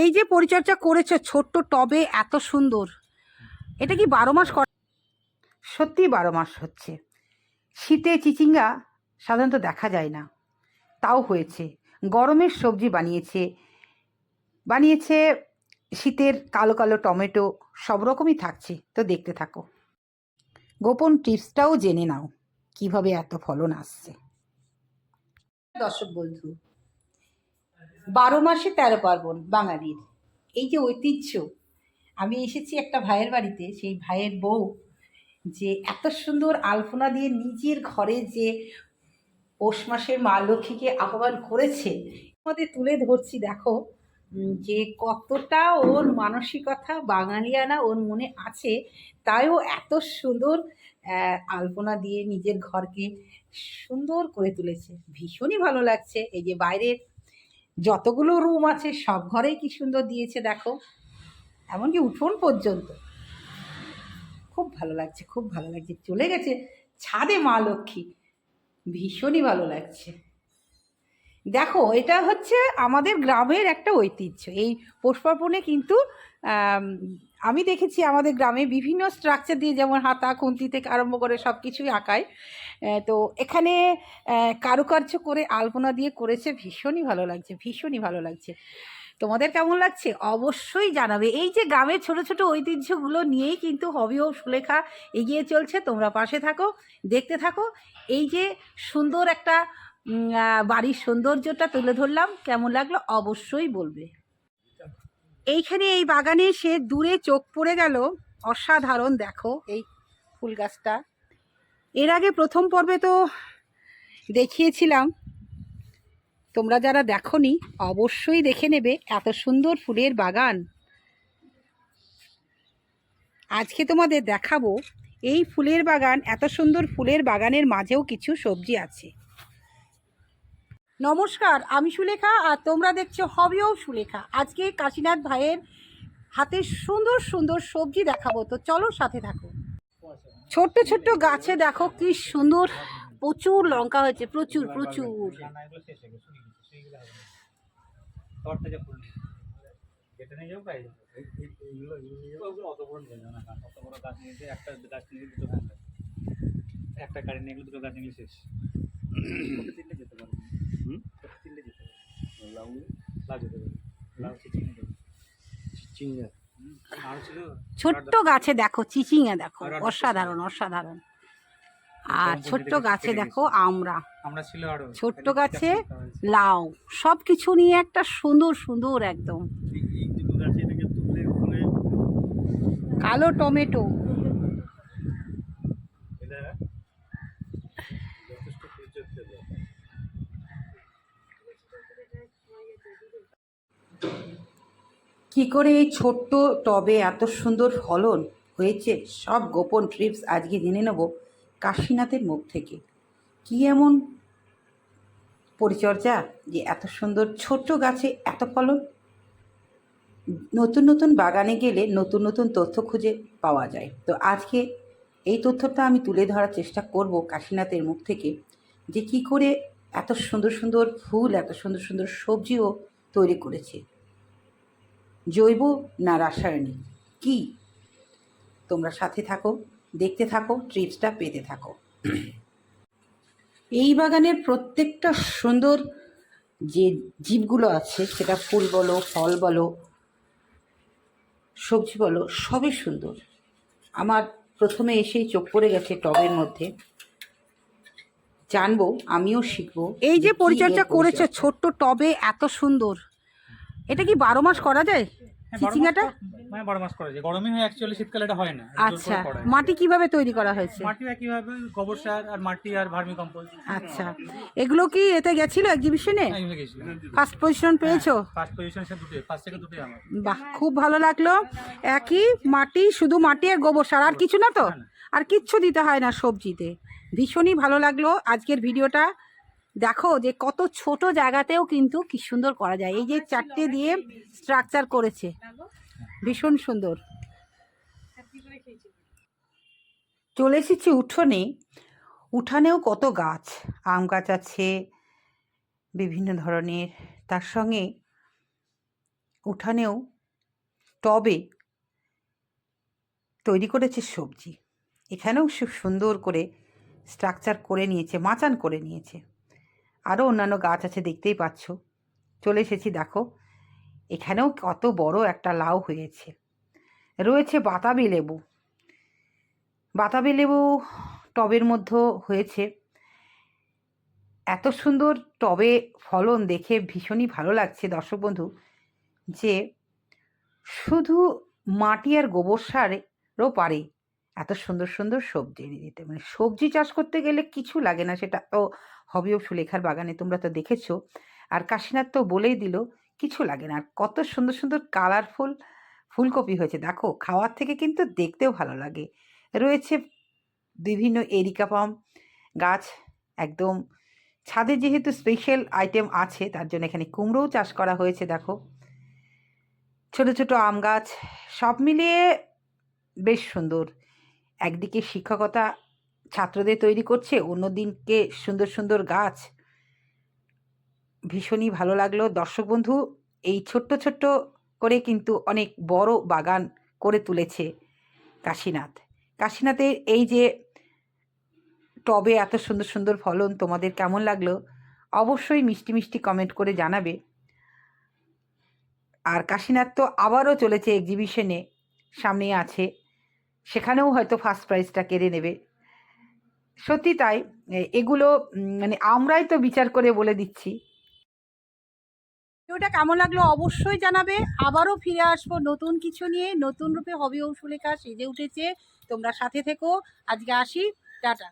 এই যে পরিচর্যা করেছ ছোট্ট টবে এত সুন্দর, এটা কি বারো মাস করা সত্যি বারো মাস হচ্ছে। শীতে চিচিঙ্গা সাধারণত দেখা যায় না, তাও হয়েছে। গরমের সবজি বানিয়েছে বানিয়েছে শীতের কালো কালো টমেটো, সব রকমই থাকছে, তো দেখতে থাকো। গোপন টিপসটাও জেনে নাও, কীভাবে এত ফলন আসছে। দর্শক বন্ধু বারো মাসে তেরো পার্বণ, বাঙালির। এই যে ঐতিহ্য। আমি এসেছি একটা ভাইয়ের বাড়িতে, সেই ভাইয়ের বউ, যে এত সুন্দর আলপনা দিয়ে নিজের ঘরে যে পৌষ মাসের মা লক্ষ্মীকে আহ্বান করেছে আমাদের তুলে ধরছি, দেখো যে কতটা ওর মানসিকতা বাঙালিয়ানা ওর মনে আছে, তাইও এত সুন্দর আলপনা দিয়ে নিজের ঘরকে সুন্দর করে তুলেছে। ভীষণই ভালো লাগছে। এই যে বাইরের যতগুলো রুম আছে, সব ঘরেই কি সুন্দর দিয়েছে দেখো। এমনকি উঠোন পর্যন্ত। খুব ভালো লাগছে, খুব ভালো লাগছে। চলে গেছে ছাদে মা লক্ষ্মী। ভীষণই ভালো লাগছে। দেখো, এটা হচ্ছে আমাদের গ্রামের একটা ঐতিহ্য। এই পৌষপার্বণে কিন্তু, আমি দেখেছি আমাদের গ্রামে বিভিন্ন স্ট্রাকচার দিয়ে যেমন হাতা, খুন্তি থেকে আরম্ভ করে সব কিছুই আঁকায় তো এখানে কারুকার্য করে আলপনা দিয়ে করেছে, ভীষণই ভালো লাগছে, ভীষণই ভালো লাগছে। তোমাদের কেমন লাগছে? অবশ্যই জানাবে। এই যে গ্রামের ছোট ছোট ঐতিহ্যগুলো নিয়েই কিন্তু হবি ও সুলেখা এগিয়ে চলছে, তোমরা পাশে থাকো, দেখতে থাকো। এই যে সুন্দর একটা বাড়ির সৌন্দর্যটা তুলে ধরলাম। কেমন লাগল অবশ্যই বলবে। এইখানে এই বাগানে এসে দূরে চোখ পড়ে গেল। অসাধারণ দেখো এই ফুল গাছটা। এর আগে প্রথম পর্বে তো দেখিয়েছিলাম। তোমরা যারা দেখোনি, অবশ্যই দেখে নেবে এত সুন্দর ফুলের বাগান। আজকে তোমাদের দেখাবো, এই ফুলের বাগান, এত সুন্দর ফুলের বাগানের মাঝেও কিছু সবজি আছে। নমস্কার, আমি সুলেখা আর তোমরা দেখছ হবিও সুলেখা। আজকে কাশীনাথ ভাইয়ের হাতে সুন্দর সুন্দর সবজি দেখাবো, তো চলো সাথে থাকো। ছোট্ট ছোট্ট গাছে দেখো কি সুন্দর, প্রচুর লঙ্কা হয়েছে, প্রচুর প্রচুর। একটা গাড়ি নিয়ে দুটো গাছ নিয়ে শেষ। ছোট্ট গাছে দেখো চিচিঙ্গা দেখো অসাধারণ অসাধারণ। আর ছোট্ট গাছে দেখো আমরা। আমরা ছিল আরও। ছোট্ট গাছে লাউ সব কিছু নিয়ে একটা সুন্দর সুন্দর একদম। কালো টমেটো এটা যথেষ্ট পরিচর্যা দরকার কি করে এই ছোট্ট টবে এত সুন্দর ফলন হয়েছে? সব গোপন ট্রিপস আজকে জেনে নেব কাশীনাথের মুখ থেকে। কি এমন পরিচর্যা যে এত সুন্দর ছোট্ট গাছে এত ফলন? নতুন নতুন বাগানে গেলে নতুন নতুন তথ্য খুঁজে পাওয়া যায়। তো আজকে এই তথ্যটা আমি তুলে ধরার চেষ্টা করব কাশীনাথের মুখ থেকে যে কি করে এত সুন্দর সুন্দর ফুল, এত সুন্দর সুন্দর সবজিও তৈরি করেছে। জৈব না রাসায়নিক? কি? তোমরা সাথে থাকো দেখতে থাকো ট্রিপসটা পেতে থাকো। এই বাগানের প্রত্যেকটা সুন্দর যে জীবগুলো আছে সেটা ফুল বলো ফল বলো সবজি বলো সবই সুন্দর। আমার প্রথমে এসেই চোখ পড়ে গেছে টবের মধ্যে। জানব আমিও শিখব এই যে পরিচর্যা করেছ? ছোট্ট টবে এত সুন্দর। এটা কি বারো মাস করা যায় হ্যাঁ, চিচিঙ্গাটা মানে বারো মাস করা যায়। গরমে হয় অ্যাকচুয়ালি শীতকালে এটা হয় না আচ্ছা মাটি কীভাবে তৈরি করা হয়েছে? মাটি গোবর সার আর মাটি আর ভার্মি কম্পোস্ট। আচ্ছা এগুলো কি এতে গেছিল এক্সিবিশনে ফার্স্ট পজিশন পেয়েছ? ফার্স্ট পজিশন সে দুটোই ফার্স্ট থেকে দুটোই আমার। বাহ খুব ভালো লাগল। একই মাটি শুধু মাটি আর গোবর সার আর কিছু না তো। আর কিচ্ছু দিতে হয় না সবজিতে। ভীষণই ভালো লাগল আজকের ভিডিওটা। দেখো যে কত ছোট জায়গাতেও কিন্তু কি সুন্দর করা যায়। এই যে চারটে দিয়ে স্ট্রাকচার করেছে। ভীষণ সুন্দর। চলে এসেছি উঠোনে। উঠানেও কত গাছ? আম গাছ আছে বিভিন্ন ধরনের। তার সঙ্গে উঠানেও টবে তৈরি করেছে সবজি। এখানেও খুব সুন্দর করে স্ট্রাকচার করে নিয়েছে মাচান করে নিয়েছে। আরও অন্যান্য গাছ আছে, দেখতেই পাচ্ছ। চলে এসেছি, দেখো। এখানেও কত বড় একটা লাউ হয়েছে। রয়েছে বাতাবি লেবু। বাতাবি লেবু টবের মধ্যে হয়েছে। এত সুন্দর টবে ফলন দেখে ভীষণই ভালো লাগছে, দর্শক বন্ধু, যে শুধু মাটি আর গোবর সারেরও পারে। এত সুন্দর সুন্দর সবজি এনে দিতে। মানে সবজি চাষ করতে গেলে কিছু লাগে না, সেটা তো হবি ও সুলেখার বাগানে তোমরা তো দেখেছ। আর কাশীনাথ তো বলেই দিল, কিছু লাগে না। আর কত সুন্দর সুন্দর কালারফুল ফুলকপি হয়েছে। দেখো, খাওয়ার থেকে কিন্তু দেখতেও ভালো লাগে। রয়েছে বিভিন্ন এরিকা পাম গাছ, একদম ছাদে যেহেতু স্পেশাল আইটেম আছে, তার জন্য এখানে কুমড়োও চাষ করা হয়েছে, দেখো। ছোট ছোট আম গাছ, সব মিলিয়ে বেশ সুন্দর। একদিকে শিক্ষকতা ছাত্রদের তৈরি করছে অন্যদিনকে সুন্দর সুন্দর গাছ। ভীষণই ভালো লাগল। দর্শক বন্ধু, এই ছোট্ট ছোট্ট করে কিন্তু অনেক বড় বাগান করে তুলেছে কাশীনাথ। কাশীনাথের এই যে টবে এত সুন্দর সুন্দর ফলন, তোমাদের কেমন লাগল? অবশ্যই মিষ্টি মিষ্টি কমেন্ট করে জানাবে। আর কাশীনাথ তো আবারও চলেছে এক্সিবিশনে সামনে আছে। সেখানেও হয়তো ফার্স্ট প্রাইজটা কেড়ে নেবে। সত্যি তাই। এগুলো মানে আমরাই তো বিচার করে বলে দিচ্ছি। ভিডিওটা কেমন লাগল অবশ্যই জানাবে। আবারও ফিরে আসব নতুন কিছু নিয়ে, নতুন রূপে হবি অংশুলেখা সেজে উঠেছে। তোমরা সাথে থেকো। আজকে আসি। টাটা।